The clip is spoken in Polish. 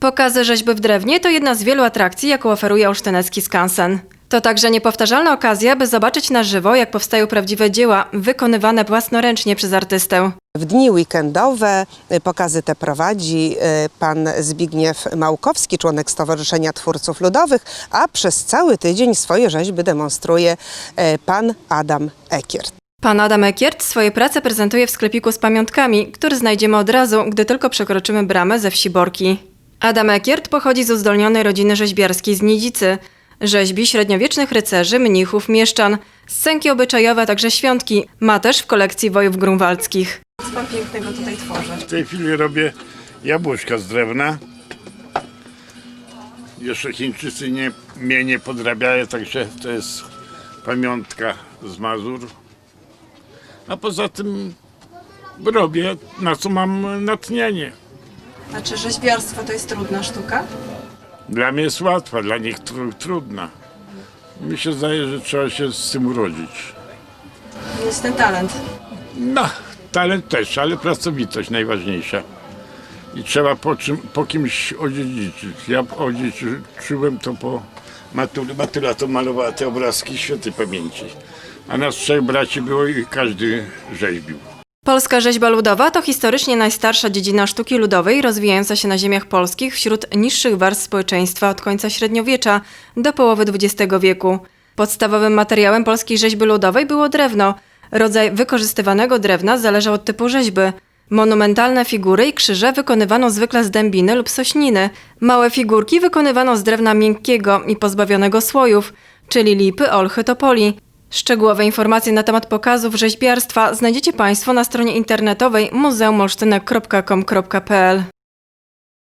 Pokazy rzeźby w drewnie to jedna z wielu atrakcji, jaką oferuje olsztynecki skansen. To także niepowtarzalna okazja, by zobaczyć na żywo, jak powstają prawdziwe dzieła wykonywane własnoręcznie przez artystę. W dni weekendowe y, pokazy te prowadzi y, pan Zbigniew Małkowski, członek Stowarzyszenia Twórców Ludowych, a przez cały tydzień swoje rzeźby demonstruje y, pan Adam Ekiert. Pan Adam Ekiert swoje prace prezentuje w sklepiku z pamiątkami, który znajdziemy od razu, gdy tylko przekroczymy bramę ze wsi Borki. Adam Ekiert pochodzi z uzdolnionej rodziny rzeźbiarskiej z Niedzicy. Rzeźbi średniowiecznych rycerzy, mnichów, mieszczan, scenki obyczajowe, a także świątki. Ma też w kolekcji wojów grunwaldzkich. Co pan pięknego tutaj tworzy? W tej chwili robię jabłuszka z drewna. Jeszcze Chińczycy nie, mnie nie podrabiają, także to jest pamiątka z Mazur. A poza tym robię na co mam natchnienie. Znaczy rzeźbiarstwo to jest trudna sztuka? Dla mnie jest łatwa, dla nich tru, trudna. Mi się zdaje, że trzeba się z tym urodzić. Jest ten talent. No, talent też, ale pracowitość najważniejsza. I trzeba po, czym, po kimś odziedziczyć. Ja odziedziczyłem to po Matylu. Matyla to malowała te obrazki świętej pamięci. A nas trzech braci było i każdy rzeźbił. Polska rzeźba ludowa to historycznie najstarsza dziedzina sztuki ludowej rozwijająca się na ziemiach polskich wśród niższych warstw społeczeństwa od końca średniowiecza do połowy XX wieku. Podstawowym materiałem polskiej rzeźby ludowej było drewno. Rodzaj wykorzystywanego drewna zależał od typu rzeźby. Monumentalne figury i krzyże wykonywano zwykle z dębiny lub sośniny. Małe figurki wykonywano z drewna miękkiego i pozbawionego słojów, czyli lipy, olchy, topoli. Szczegółowe informacje na temat pokazów rzeźbiarstwa znajdziecie Państwo na stronie internetowej muzeumolsztynek.com.pl.